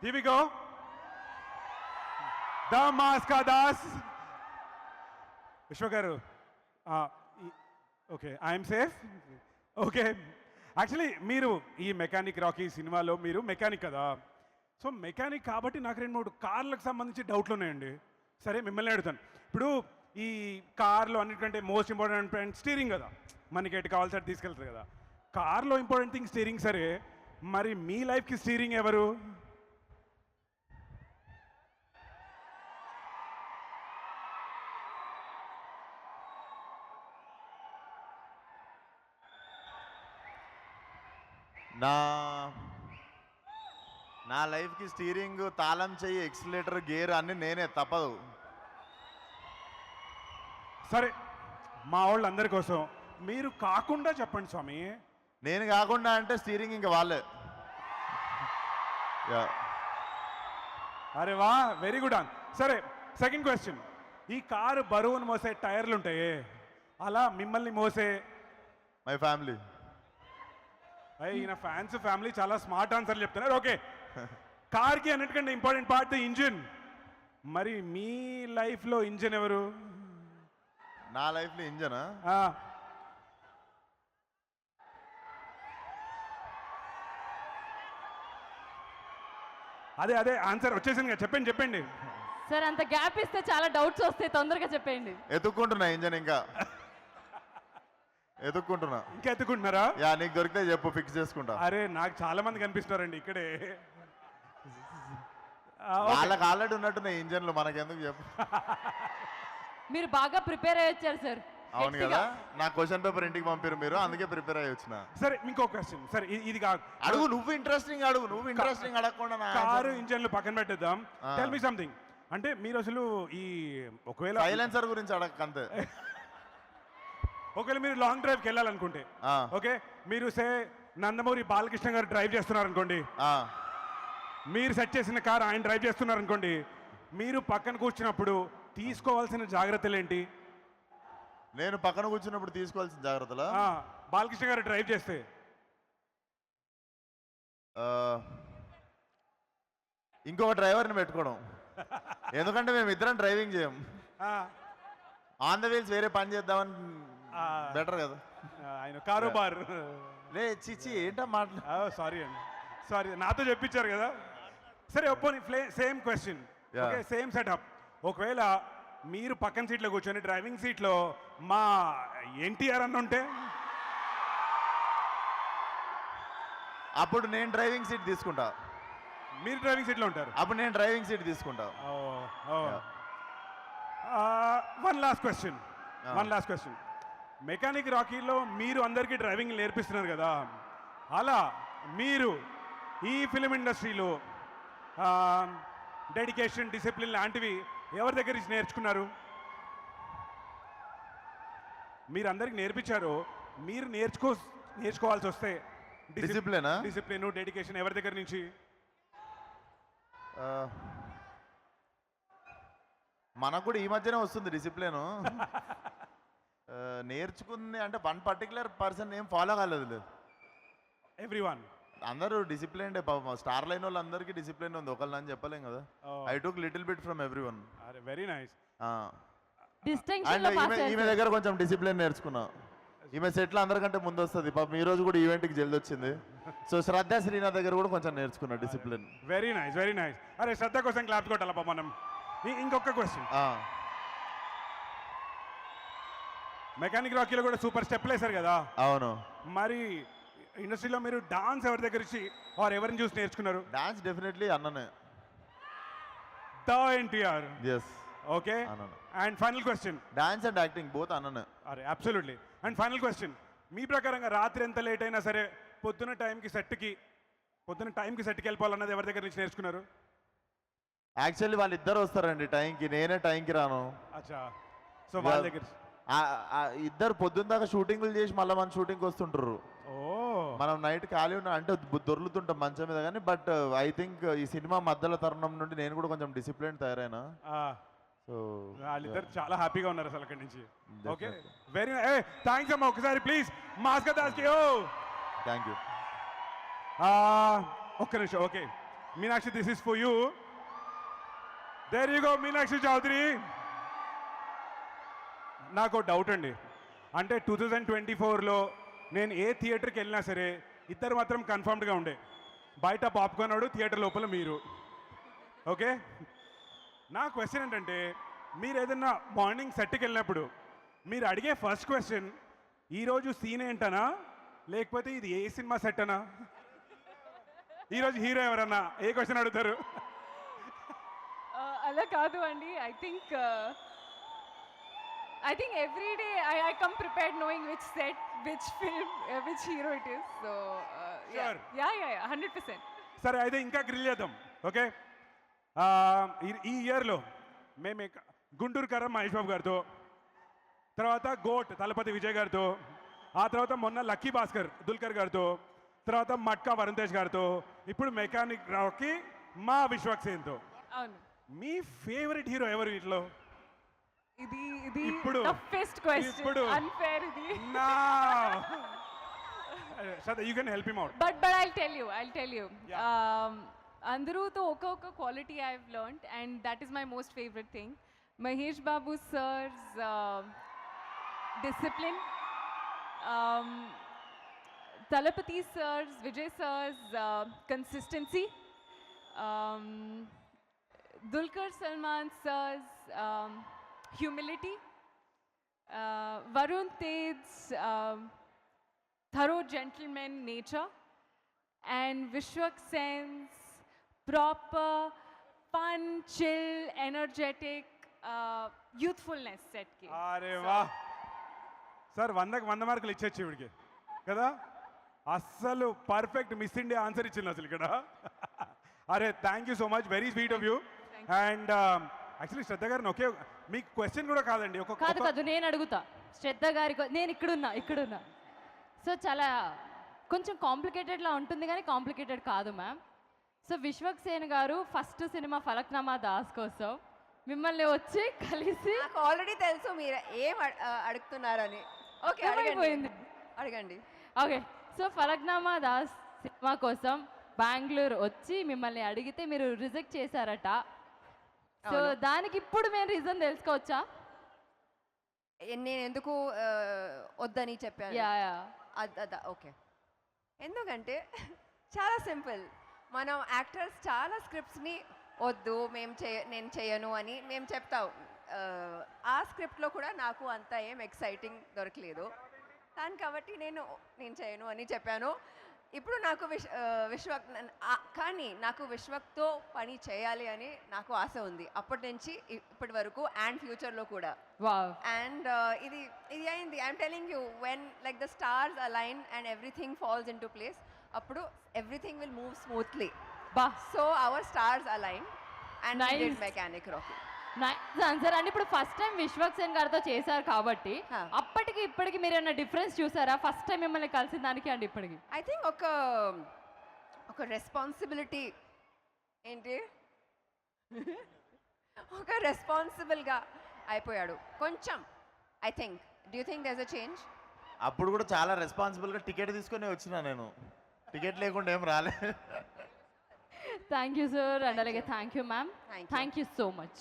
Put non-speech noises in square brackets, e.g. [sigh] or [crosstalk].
Here we go. The Maska Das. Vishwa గారు okay I'm safe okay actually మీరు ఈ mechanic Rocky సినిమాలో మీరు మెకానిక్ కదా. సో మెకానిక్ కాబట్టి నాకు రెండు మూడు కార్లకు సంబంధించి డౌట్లు ఉన్నాయండి. సరే మిమ్మల్ని అడుగుతాను. ఇప్పుడు ఈ కార్లో అన్నిటికంటే మోస్ట్ ఇంపార్టెంట్ పాయింట్ స్టీరింగ్ కదా. మనకి ఎటు కావాల్సి తీసుకెళ్తారు కదా. కార్లో ఇంపార్టెంట్ థింగ్ స్టీరింగ్ సరే మరి మీ లైఫ్కి స్టీరింగ్ ఎవరు? నా నా లైఫ్కి స్టీరింగ్ తాళం చెయ్యి ఎక్సిలేటర్ గేర్ అన్ని నేనే తప్పదు. సరే మా వాళ్ళందరి కోసం మీరు కాకుండా చెప్పండి స్వామి. నేను కాకుండా అంటే స్టీరింగ్ ఇంకా వాళ్ళే. యా. అరే వా వెరీ గుడ్ ఆన్ సరే సెకండ్ క్వశ్చన్ ఈ కారు బరువును మోసే టైర్లు ఉంటాయి అలా మిమ్మల్ని మోసే మై ఫ్యామిలీ ఈయన ఫ్యాన్స్ ఫ్యామిలీ చాలా స్మార్ట్ ఆన్సర్లు చెప్తున్నారు. ఓకే కార్కి అన్నిటికంటే ఇంపార్టెంట్ పార్ట్ ఇంజిన్ మరి మీ లైఫ్లో ఇంజిన్ ఎవరు? నా లైఫ్లో ఇంజనా ఆ, అదే అదే ఆన్సర్ వచ్చేసింది కదా చెప్పండి చెప్పండి. సార్ అంత గ్యాప్ ఇస్తే చాలా డౌట్స్ వస్తాయి తొందరగా చెప్పేయండి. ఎత్తుక్కుంటున్నా ఇంజన్ ఇంకా. ఎత్తుక్కుంటున్నా ఇంకా ఎత్తుకుంటున్నారా యా నీకు దొరికితే చెప్పు ఫిక్స్ చేసుకుంటా. అరే నాకు చాలా మంది కనిపిస్తున్నారండి ఇక్కడే. ఆ. వాళ్ళకి ఆల్రెడీ ఉన్నట్టున్నాయి ఇంజన్లు మనకెందుకు చెప్పు. మీరు బాగా ప్రిపేర్ అయ్యి వచ్చారు సార్. అవును. కదా? నా క్వశ్చన్ పేపర్ ఇంటికి పంపారు మీరు అందుకే ప్రిపేర్ అయ్యి వచ్చిన. సరే ఇంకో క్వశ్చన్ సరే ఇది- ఇది కాదు. అడుగు నువ్వు ఇంట్రెస్టింగ్ అడుగు నువ్వు ఇంట్రెస్టింగ్ అడగకుండా నా కారు ఇంజన్లు పక్కన పెట్టేద్దాం. టెల్ మీ సంథింగ్ అంటే మీరు అసలు ఈ ఒకవేళ సైలెన్సర్ గురించి అడగక అంతే [laughs] ఒకవేళ మీరు లాంగ్ డ్రైవ్కి వెళ్ళాలనుకుంటే. ఓకే? మీరు సే నందమూరి బాలకృష్ణ గారు డ్రైవ్ చేస్తున్నారు అనుకోండి ఆ, మీరు సెట్ చేసిన కార్ ఆయన డ్రైవ్ చేస్తున్నారు అనుకోండి మీరు పక్కన కూర్చున్నప్పుడు తీసుకోవాల్సిన జాగ్రత్తలు ఏంటి? నేను పక్కన కూర్చున్నప్పుడు తీసుకోవాల్సిన జాగ్రత్తలు? బాలకృష్ణ గారు డ్రైవ్ చేస్తే. ఇంకొక డ్రైవర్ని పెట్టుకోవడం. [laughs] ఎందుకంటే మేము ఇద్దరం డ్రైవింగ్ చేయం ఆన్ ద వీల్స్ వేరే పని చేద్దామని. బెటర్ కదా? ఆయన కారోబార్. లే చిచి ఏంటో మాట్లా? సారీ అండి. సారీ నాతో చెప్పించారు కదా? సరే ఒప్పోని same question. Okay same setup ఒకవేళ మీరు పక్కన సీట్లో కూర్చొని డ్రైవింగ్ సీట్లో మా ఎన్టీఆర్ అన్న ఉంటే? అప్పుడు నేను డ్రైవింగ్ సీట్ తీసుకుంటా. మీరు డ్రైవింగ్ సీట్లో ఉంటారు? అప్పుడు నేను డ్రైవింగ్ సీట్ తీసుకుంటా. One last question. One last question mechanic రాకీలో మీరు అందరికీ డ్రైవింగ్ నేర్పిస్తున్నారు కదా. అలా మీరు ఈ ఫిలిం ఇండస్ట్రీలో డెడికేషన్ డిసిప్లిన్ లాంటివి ఎవరి దగ్గర నుంచి నేర్చుకున్నారు? మీరు అందరికి నేర్పించారు మీరు నేర్చుకో నేర్చుకోవాల్సి వస్తే ఆ? డిసిప్లిన్? డెడికేషన్ ఎవరి దగ్గర నుంచి? మనకు కూడా ఈ మధ్యనే వస్తుంది డిసిప్లిన్. [laughs] నేర్చుకుంది అంటే వన్ పర్టికులర్ పర్సన్ ఏం ఫాలో కాలేదు ఎవ్రీ వన్ అందరూ డిసిప్లిన్ స్టార్ లైన్ వాళ్ళు అందరికీ డిసిప్లిన్ ఉంది. ఒకళ్ళని అని చెప్పలేం కదా. I took little bit from everyone అరే వెరీ నైస్ డిస్టింక్షన్ అండ్లో ఈమె దగ్గర కొంచెం డిసిప్లిన్ నేర్చుకున్నా. ఈమె సెట్లు అందరికంటే ముందు వస్తుంది పాపం ఈ రోజు కూడా ఈవెంట్కి జల్ది వచ్చింది. సో శ్రద్ధ శ్రీనాథ్ దగ్గర కూడా కొంచెం నేర్చుకున్నా discipline very nice very nice అరే శ్రద్ధ కోసం క్లాప్స్ కొట్టాలప్ప మనం? ఇంకొక క్వశ్చన్ మెకానిక్ రాకీలో కూడా సూపర్ స్టెప్లు వేశారు కదా. అవును. మరి ఇండస్ట్రీలో మీరు డాన్స్ ఎవరి దగ్గర ఇచ్చి వారు ఎవరిని చూసి నేర్చుకున్నారు? డాన్స్ డెఫినెట్లీ అన్ననే. The NTR. Yes okay? And final question. Dance and acting both అన్ననే. అరే అబ్సల్యూట్లీ అండ్ ఫైనల్ క్వశ్చన్. మీ ప్రకారంగా రాత్రి ఎంత లేట్ అయినా సరే పొద్దున టైంకి సెట్కి పొద్దున టైంకి సెట్కి వెళ్ళిపోవాలన్నది ఎవరి దగ్గర నుంచి నేర్చుకున్నారు? యాక్చువల్లీ వాళ్ళిద్దరు వస్తారండి టైంకి. నేనే టైంకి రాను. అచ్చా. సో వాళ్ళ దగ్గర ఇద్దరు పొద్దున్న దాకా షూటింగ్లు చేసి మళ్ళీ మన షూటింగ్కి వస్తుంటారు. ఓ. మనం నైట్ ఖాళీ ఉన్నా అంటే దొర్లుతుంటాం మంచం మీద కానీ బట్ ఐ థింక్ ఈ సినిమా మధ్యలో తరుణం నుండి నేను కూడా కొంచెం డిసిప్లిన్ తయారైనా. ఆ, సో వాళ్ళిద్దరు చాలా హ్యాపీగా ఉన్నారు అసలు అక్కడి నుంచి. ఓకే. వెరీ థ్యాంక్స్ అమ్మా ఒకసారి ప్లీజ్. మాస్క దాస్కి ఓ. థ్యాంక్ యూ ఒక్క నిమిషం okay. Meenakshi this is for you there you go Meenakshi Chaudhary. నాకు డౌట్ అండి. అంటే టూ థౌజండ్ ట్వంటీ ఫోర్లో నేను ఏ థియేటర్కి వెళ్ళినా సరే ఇద్దరు మాత్రం కన్ఫర్మ్డ్గా ఉండే. బయట పాప్కార్న్ వాడు థియేటర్ లోపల మీరు. ఓకే నా క్వశ్చన్ ఏంటంటే మీరు ఏదన్నా మార్నింగ్ సెట్కి వెళ్ళినప్పుడు మీరు అడిగే ఫస్ట్ క్వశ్చన్ ఈరోజు సీన్ ఏంటనా? లేకపోతే ఇది ఏ సినిమా సెట్ అనా? ఈరోజు హీరో ఎవరన్నా? ఏ క్వశ్చన్ అడుగుతారు? అలా కాదు అండి. I think I think every day I I come prepared knowing which set which film which hero it is so Sure. Yeah yeah hundred percent సరే అయితే ఇంకా గ్రిల్ చేద్దాం. ఓకే ఈ- ఇయర్లో మేము గుంటూరు కర్ర మహేష్ బాబు గారితో తర్వాత గోట్ తలపతి విజయ్ గారితో ఆ తర్వాత మొన్న లక్కీ భాస్కర్ దుల్కర్ గారితో తర్వాత మట్కా వరుణ్ తేజ్ గారితో ఇప్పుడు మెకానిక్ రావుకి మా విశ్వక్సేన్తో అవును. మీ ఫేవరెట్ హీరో ఎవరు వీటిలో? ఇది ఇది ఇప్పుడు. టఫెస్ట్ క్వశ్చన్ ఇప్పుడు. అన్ఫేర్ ఇది. నా. Shraddha you can help him out but but I'll tell you I'll tell you Yeah. Um, అందరూతో ఒక ఒక quality I have learned and that is my most favourite thing Mahesh Babu sir's discipline Um, Thalapathy sir's Vijay sir's consistency Um, Dulquer Salmaan sir's humility Varun Tej thorough gentleman nature and Vishwak Sen's proper, fun, chill, energetic uh, youthfulness set ki. అరే వా sir వందకి వంద మార్కులు ఇచ్చేచ్చు ఇవిడికి. కదా? అస్సలు perfect miss India answer ఇచ్చింది అసలు ఇక్కడ. [laughs] అరే thank you so much very sweet of you and actually Shraddha గారిని ఒకే మీకు క్వశ్చన్ కూడా కాదండి. ఒక కాదు కాదు నేను అడుగుతా. శ్రద్ధ గారి నేను ఇక్కడున్నా ఇక్కడున్నా. సో చాలా కొంచెం కాంప్లికేటెడ్లా ఉంటుంది కానీ కాంప్లికేటెడ్ కాదు మ్యామ్ సో విశ్వక్ సేన్ గారు ఫస్ట్ సినిమా ఫలక్నామా దాస్ కోసం మిమ్మల్ని వచ్చి కలిసి నాకు ఆల్రెడీ తెలుసు మీరు ఏం అడుగుతున్నారని. ఓకే. అడగండి. అడగండి. ఓకే సో ఫలక్నామా దాస్ సినిమా కోసం బెంగళూరు వచ్చి మిమ్మల్ని అడిగితే మీరు రిజెక్ట్ చేశారట. సో దానికి ఇప్పుడు మేము రీజన్ తెలుసుకోవచ్చా? నేను ఎందుకు వద్దని చెప్పాను? యా యా అద- అద ఓకే ఎందుకంటే చాలా సింపుల్. మనం యాక్టర్స్ చాలా స్క్రిప్ట్స్ని వద్దు మేము చేయ నేను చేయను అని మేము చెప్తాం. ఆ, ఆ స్క్రిప్ట్లో కూడా నాకు అంత ఏం ఎక్సైటింగ్ దొరకలేదు. దాని కాబట్టి నేను నేను చేయను అని చెప్పాను. ఇప్పుడు నాకు విశ్ విశ్వక్ కానీ నాకు విశ్వక్తో పని చేయాలి అని నాకు ఆశ ఉంది. అప్పటి నుంచి ఇప్పటి వరకు అండ్ ఫ్యూచర్లో కూడా. వావ్. అండ్ ఇది ఇది అయింది. I'm telling you when like the stars align and everything falls into place అప్పుడు ఎవ్రీథింగ్ విల్ మూవ్ స్మూత్లీ బా. So our stars align and. Mechanic Rocky nice answer and. ఇప్పుడు ఫస్ట్ టైం విశ్వక్ సేన్ గారితో చేశారు కాబట్టి. అప్పటికి ఇప్పటికి మీరు ఏమైనా డిఫరెన్స్ చూసారా? ఫస్ట్ టైం మిమ్మల్ని కలిసిన దానికి అండి ఇప్పటికి. ఐ థింక్ ఒక ఒక రెస్పాన్సిబిలిటీ ఏంటి? ఒక రెస్పాన్సిబుల్గా అయిపోయాడు. కొంచెం I think do think this a change అప్పుడు కూడా చాలా రెస్పాన్సిబుల్గా టికెట్ తీసుకొని వచ్చిన నేను. టికెట్ లేకుండా ఏం రాలే. థ్యాంక్ యూ సార్ అండ్ అలాగే thank you ma'am. Thank you so much